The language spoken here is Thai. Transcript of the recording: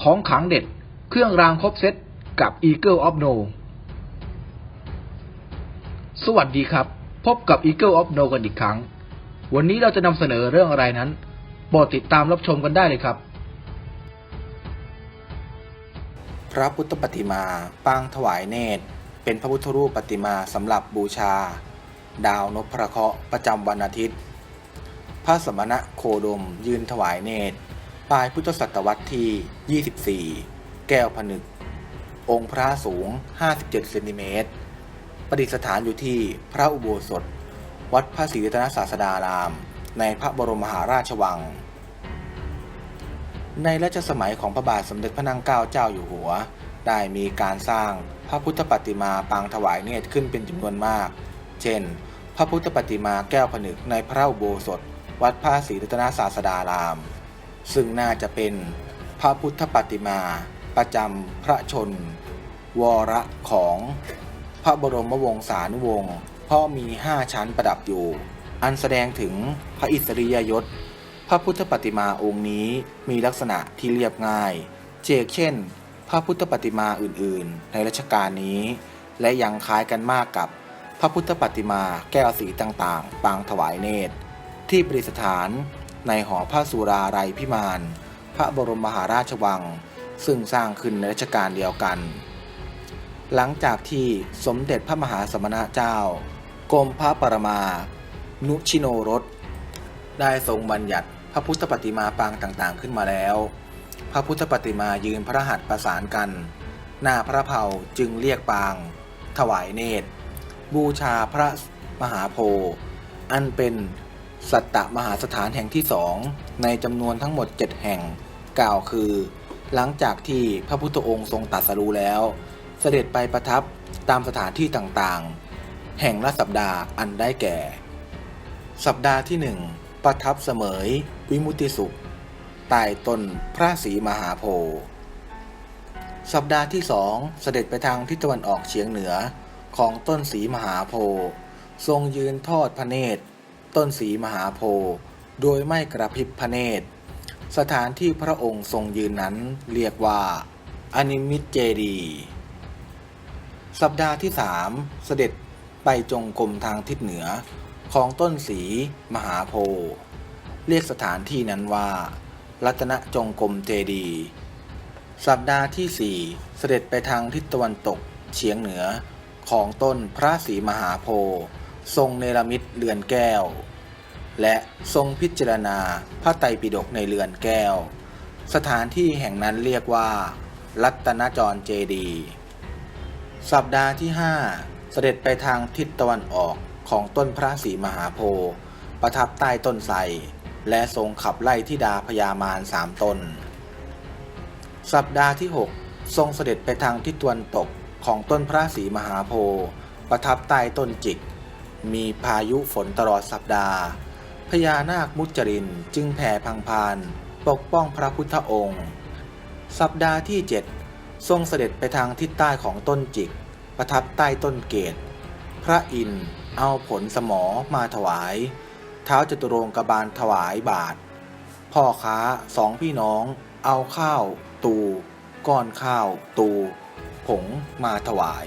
ของขังเด็ด เครื่องรางครบเซตกับ Eagle of No สวัสดีครับ พบกับ Eagle of No กันอีกครั้ง วันนี้เราจะนำเสนอเรื่องอะไรนั้นโปรดติดตามรับชมกันได้เลยครับ พระพุทธปฏิมาปางถวายเนตร เป็นพระพุทธรูปปฏิมาสำหรับบูชา ดาวนพพระเคราะห์ประจำวันอาทิตย์ พระสมณะโคดมยืนถวายเนตร ปลายพุทธศตวรรษที่ 24 แก้วผนึก องค์พระสูง 57 เซนติเมตร ประดิษฐานอยู่ที่พระอุโบสถ วัดพระศรีรัตนศาสดาราม ในพระบรมมหาราชวัง ในรัชสมัยของพระบาทสมเด็จพระนางเกล้าเจ้าอยู่หัว ได้มีการสร้างพระพุทธปฏิมาปางถวายเนตรขึ้นเป็นจำนวนมาก เช่น พระพุทธปฏิมาแก้วผนึกในพระอุโบสถ วัดพระศรีรัตนศาสดาราม ซึ่งน่าจะเป็นพระพุทธปฏิมาประจำพระชน วรของพระบรมวงศานุวงศ์เพราะมีห้าชั้นประดับอยู่ อันแสดงถึงพระอิสริยยศ พระพุทธปฏิมาองค์นี้มีลักษณะที่เรียบง่าย เจกเช่น พระพุทธปฏิมาอื่นๆ ในรัชกาลนี้ และยังคล้ายกันมากกับพระพุทธปฏิมาแก้วสีต่างๆ ปางถวายเนตร ที่ประดิษฐาน ในหอพระสุราไรพิมาน พระบรมมหาราชวัง ซึ่งสร้างขึ้นในรัชกาลเดียวกัน หลังจากที่สมเด็จพระมหาสมณเจ้ากรมพระปรมา นุชิโนรส ได้ทรงบัญญัติพระพุทธปฏิมาปางต่างๆขึ้นมาแล้ว พระพุทธปฏิมายืนพระหัตถ์ประสานกัน หน้าพระเพาจึงเรียกปาง ถวายเนตร บูชาพระมหาโพธิ์อันเป็น สัตตมหาสถานแห่งที่สองในจำนวนทั้งหมด 7 แห่ง กล่าวคือ หลังจากที่พระพุทธองค์ทรงตรัสรู้แล้ว เสด็จไปประทับตามสถานที่ต่างๆ แห่งละสัปดาห์อันได้แก่ สัปดาห์ที่หนึ่งประทับเสมย วิมุติสุขใต้ต้นพระศรีมหาโพธิ์สัปดาห์ที่สองเสด็จไปทางทิศตะวันออกเฉียงเหนือของต้นศรีมหาโพธิ์ทรงยืนทอดพระเนตร ต้นศรีมหาโพธิ์โดยไม่กระพริบพระเนตร สถานที่พระองค์ทรงยืนนั้นเรียกว่า อนิมิตเจดีสัปดาห์ที่สามเสด็จไปจงกรมทางทิศเหนือของต้นสีมหาโพธิ์เรียกสถานที่นั้นว่า รัตนจงกรมเจดีสัปดาห์ที่สี่เสด็จไปทางทิศตะวันตกเฉียงเหนือของต้นพระศรีมหาโพธิ์ ทรงเนรมิตเรือนแก้ว และทรงพิจารณาพระไตรปิฎกในเรือนแก้ว สถานที่แห่งนั้นเรียกว่า รัตนจรเจดี สัปดาห์ที่ 5 เสด็จไปทางทิศตะวันออกของต้นพระศรีมหาโพธิ์ประทับใต้ต้นไทรและทรงขับไล่ทิดาพญามารสามตน สัปดาห์ที่ 6 ทรงเสด็จไปทางทิศตะวันตกของต้นพระศรีมหาโพธิ์ประทับใต้ต้นจิก มีพายุฝนตลอดสัปดาห์ พญานาคมุจรินจึงแผ่พังพาน ปกป้องพระพุทธองค์ สัปดาห์ที่ 7 ทรงเสด็จไปทางทิศใต้ของต้นจิก ประทับใต้ต้นเกตพระอินทร์เอาผลสมอมาถวาย เท้าจตุรงกบาลถวายบาท พ่อค้าสองพี่น้อง เอาข้าว ตู ก้อนข้าว ตู ผงมาถวาย